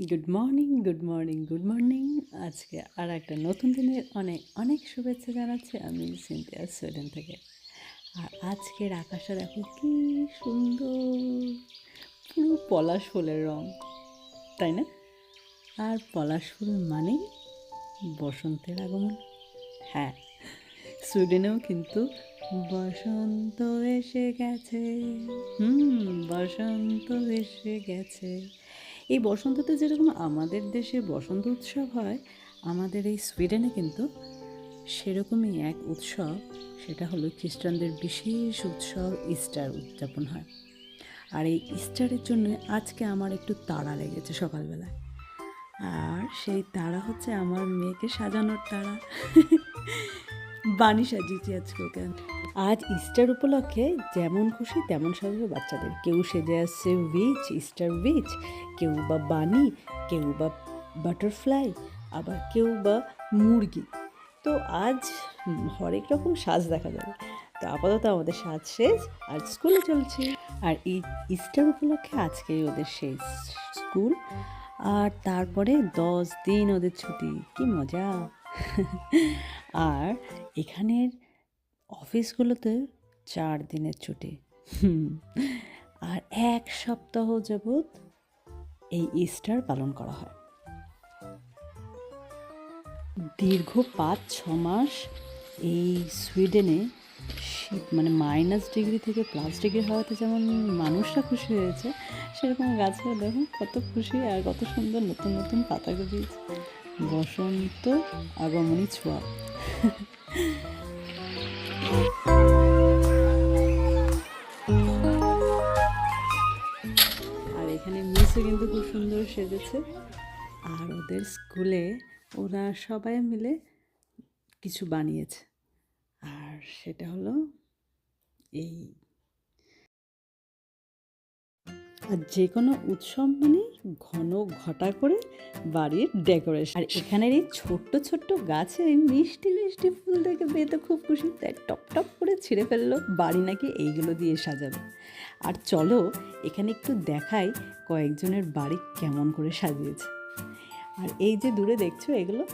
Good morning good morning good morning আজকে আর একটা নতুন দিনের অনেক অনেক শুভেচ্ছা জানাচ্ছি আমি সিনথিয়া সুইডেন থেকে। আর আজকের আকাশটা দেখো কি সুন্দর। পুরো পলাশ ফুলের রং, তাই না? আর পলাশ ফুল মানেই বসন্তের আগমন। হ্যাঁ সুইডেনেও কিন্তু বসন্ত এসে গেছে। হুম, বসন্ত এসে গেছে। এই বসন্ততে যেরকম আমাদের দেশে বসন্ত উৎসব হয়, আমাদের এই সুইডেনে কিন্তু সেরকমই এক উৎসব, সেটা হলো খ্রিস্টানদের বিশেষ উৎসব ইস্টার উদযাপন হয়। আর এই ইস্টারের জন্য আজকে আমার একটু তাড়া লেগেছে সকালবেলায়। আর সেই তাড়া হচ্ছে আমার মেয়েকে সাজানোর তাড়া। বাণী সাজিয়েছি আজকে ওকে। আজ ইস্টার উপলক্ষে যেমন খুশি তেমন সাজাবে বাচ্চাদের। কেউ সেজে আসছে উইচ ইস্টার উইচ কেউ বা বানি কেউ বা বাটারফ্লাই আবার কেউ বা মুরগি। তো আজ হরেক রকম সাজ দেখা যাবে। তো আপাতত আমাদের সাজ শেষ, আর স্কুলে চলছে। আর এই ইস্টার উপলক্ষে আজকেই ওদের শেষ স্কুল আর তারপরে দশ দিন ওদের ছুটি। কি মজা! আর এখানের অফিসগুলোতে চার দিনের ছুটি। আর এক সপ্তাহ যাবৎ এই ইস্টার পালন করা হয়। দীর্ঘ পাঁচ, ছ মাস এই সুইডেনে শীত মানে মাইনাস ডিগ্রি থেকে প্লাস ডিগ্রি হওয়াতে যেমন মানুষরা খুশি হয়েছে, সেরকম গাছগুলো দেখুন কত খুশি আর কত সুন্দর নতুন নতুন পাতা বসন্ত আগমনী ছোঁয়া। আর এখানে মিসও কিন্তু খুব সুন্দর সেজেছে। আর ওদের স্কুলে ওরা সবাই মিলে কিছু বানিয়েছে। আর সেটা হলো এই আর যে কোনো উৎসব মানে ঘন ঘটা করে বাড়ির ডেকোরেশন আর এখানের এই ছোট্ট ছোট্ট গাছে এই মিষ্টি মিষ্টি ফুল দেখে মেয়ে তো খুব খুশি। তাই টপ টপ করে ছিঁড়ে ফেলল, বাড়ি নাকি এইগুলো দিয়ে সাজাবে। আর চলো, এখানে একটু দেখাই কয়েকজনের বাড়ি কেমন করে সাজিয়েছে। আর এই যে দূরে দেখছ এগুলো,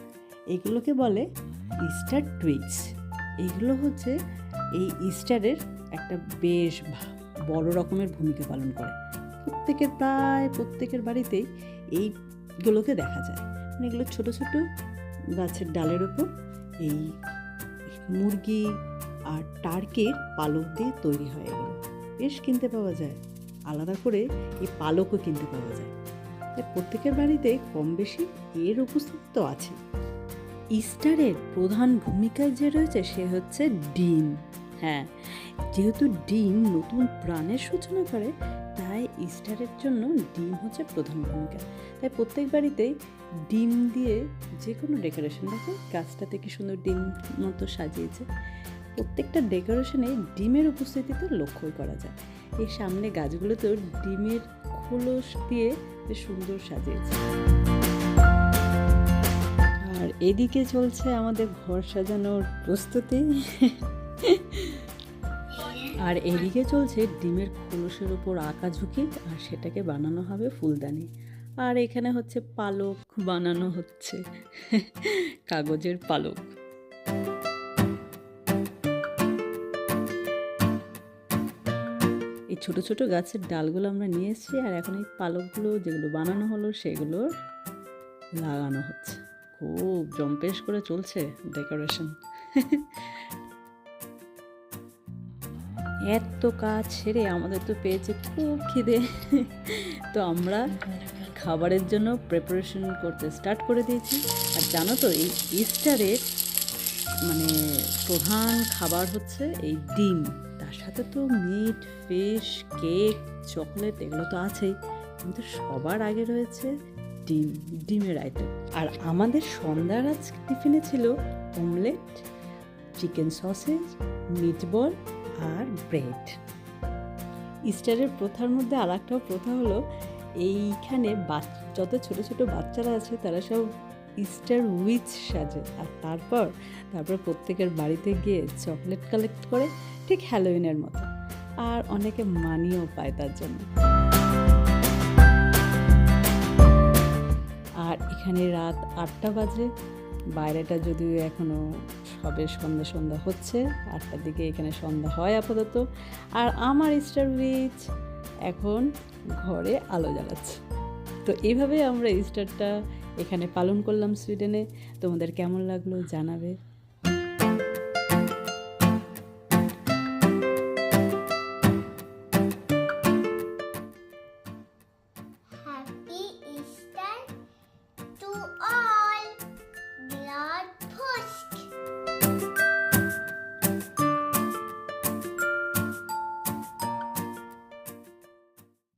এগুলোকে বলে ইস্টার টুইক্স এগুলো হচ্ছে এই ইস্টারের একটা বেশ বড় রকমের ভূমিকা পালন করে। প্রত্যেকের প্রায় প্রত্যেকের বাড়িতেই এইগুলোকে দেখা যায়। মানে এগুলো ছোট ছোট গাছের ডালের ওপর এই মুরগি আর টার্কির পালক দিয়ে তৈরি হয় এগুলো। বেশ কিনতে পাওয়া যায়। আলাদা করে এই পালকও কিনতে পাওয়া যায়। প্রত্যেকের বাড়িতে কম বেশি এর উপস্থিত তো আছে। ইস্টারের প্রধান ভূমিকায় যে রয়েছে সে হচ্ছে ডিম। হ্যাঁ যেহেতু ডিম নতুন প্রাণের সূচনা করে ইস্টারের জন্য ডিম হচ্ছে প্রধান ভূমিকা। তাই প্রত্যেক বাড়িতেই ডিম দিয়ে যে কোনো ডেকোরেশন, দেখো গাছটাতে কি সুন্দর ডিম মতো সাজিয়েছে। প্রত্যেকটা ডেকোরেশনে ডিমের উপস্থিতিতে লক্ষ্য করা যায়। এই সামনে গাছগুলোতেও ডিমের খোলস দিয়ে বেশ সুন্দর সাজিয়েছে। আর এদিকে চলছে আমাদের ঘর সাজানোর প্রস্তুতি। আর এদিকে চলছে ডিমের খোলসের উপর আঁকা ঝুঁকি, আর সেটাকে বানানো হবে ফুলদানি। আর এখানে হচ্ছে পালক বানানো হচ্ছে, কাগজের পালক। এই ছোট ছোট গাছের ডালগুলো আমরা নিয়ে এসেছি, আর এখন এই পালকগুলো যেগুলো বানানো হলো সেগুলো লাগানো হচ্ছে। খুব জম্পেশ করে চলছে ডেকোরেশন। এত কাজ ছেড়ে আমাদের তো পেয়েছে খুব খিদে। তো আমরা খাবারের জন্য প্রিপারেশন করতে স্টার্ট করে দিয়েছি। আর জানো তো, এই ইস্টারের মানে প্রধান খাবার হচ্ছে এই ডিম। তার সাথে তো মিট ফিশ কেক চকলেট এগুলো তো আছেই। কিন্তু সবার আগে রয়েছে ডিম, ডিমের আইটেম আর আমাদের সন্ধ্যার আজ টিফিনে ছিল অমলেট চিকেন সসেজ মিটবল আর ব্রেড। ইস্টারের প্রথার মধ্যে আর একটাও প্রথা হলো, এইখানে যত ছোট ছোট বাচ্চারা আছে, তারা সব ইস্টার উইচ সাজে। আর তারপর তারপর প্রত্যেকের বাড়িতে গিয়ে চকলেট কালেক্ট করে ঠিক হ্যালোইনের মতো। আর অনেকে মানিও পায় তার জন্য। আর এখানে রাত আটটা বাজে। বাইরেটা যদিও এখনও সবে সন্ধ্যা সন্ধ্যা হচ্ছে, আটটার দিকে এখানে সন্ধ্যা হয় আপাতত। আর আমার স্টার উইচ এখন ঘরে আলো জ্বালাচ্ছে। তো এইভাবে আমরা ইস্টারটা এখানে পালন করলাম সুইডেনে। তোমাদের কেমন লাগল জানাবে?